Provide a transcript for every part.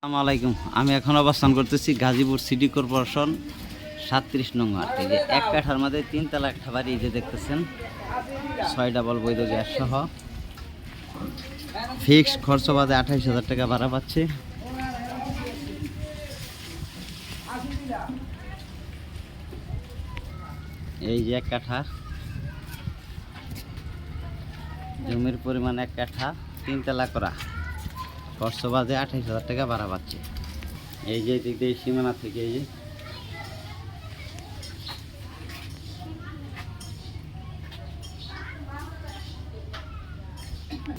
আসসালামু আলাইকুম। আমি এখন অবস্থান করতেছি গাজীপুর সিটি কর্পোরেশন সাতত্রিশ নং ওয়ার্ড। এই যে এক কাঠার মধ্যে তিন তালা একটা বাড়ি যে দেখতেছেন, ছয় ডাবল বৈধ গ্যাস সহ। ফিক্স খরচ বাদে আঠাইশ হাজার টাকা ভাড়া পাচ্ছে। এই যে এক কাঠা। জমির পরিমাণ এক কাঠা তিন তালা করা। খরচ বাদে আঠাইশ হাজার টাকা ভাড়া পাচ্ছে। এই যে দিক দিয়ে সীমানা থেকে এই যে।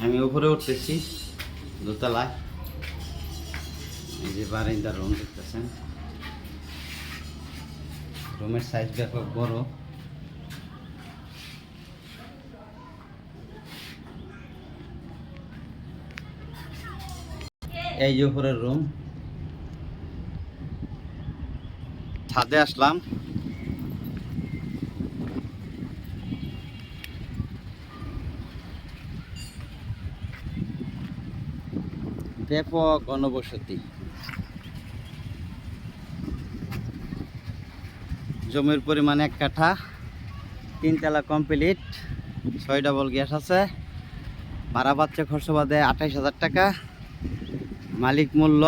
আমি উপরে উঠতেছি, দোতলায়। এই যে বারিন্দার রুম দেখতেছেন। রুমের সাইজ ব্যাপক বড়। এই যে উপরের রুম ছাদে আসলাম। ব্যাপক গণবসতি জমির পরিমাণ এক কাঠা তিনতলা কমপ্লিট ছয় ডবল গ্যাস আছে। ভাড়া পাচ্ছে খরচ বাদে আঠাইশ হাজার টাকা। মালিক মূল্য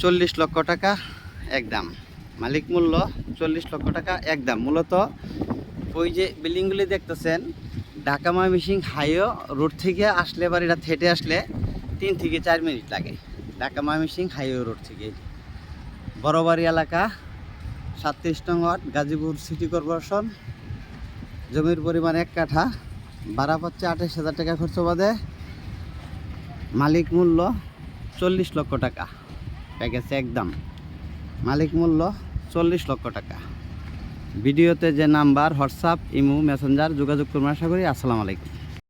চল্লিশ লক্ষ টাকা একদম মালিক মূল্য চল্লিশ লক্ষ টাকা একদম মূলত ওই যে বিল্ডিংগুলি দেখতেছেন, ঢাকা ময়মনসিং হাইও রোড থেকে আসলে বাড়িটা থেটে আসলে তিন থেকে চার মিনিট লাগে। ঢাকা ময়মনসিং হাইও রোড থেকে। বড়বাড়ি এলাকা, সাতত্রিশ নং ওয়ার্ড, গাজীপুর সিটি কর্পোরেশন। জমির পরিমাণ এক কাঠা। ভাড়া পাচ্ছে আঠাশ হাজার টাকা খরচ বাদে। মালিক মূল্য চল্লিশ লক্ষ টাকা। প্যাকেজ একদম। মালিক মূল্য চল্লিশ লক্ষ টাকা। ভিডিওতে যে নাম্বার, হোয়াটসঅ্যাপ, ইমো, মেসেঞ্জার যোগাযোগ করবেন আশা করি। আসসালামু আলাইকুম।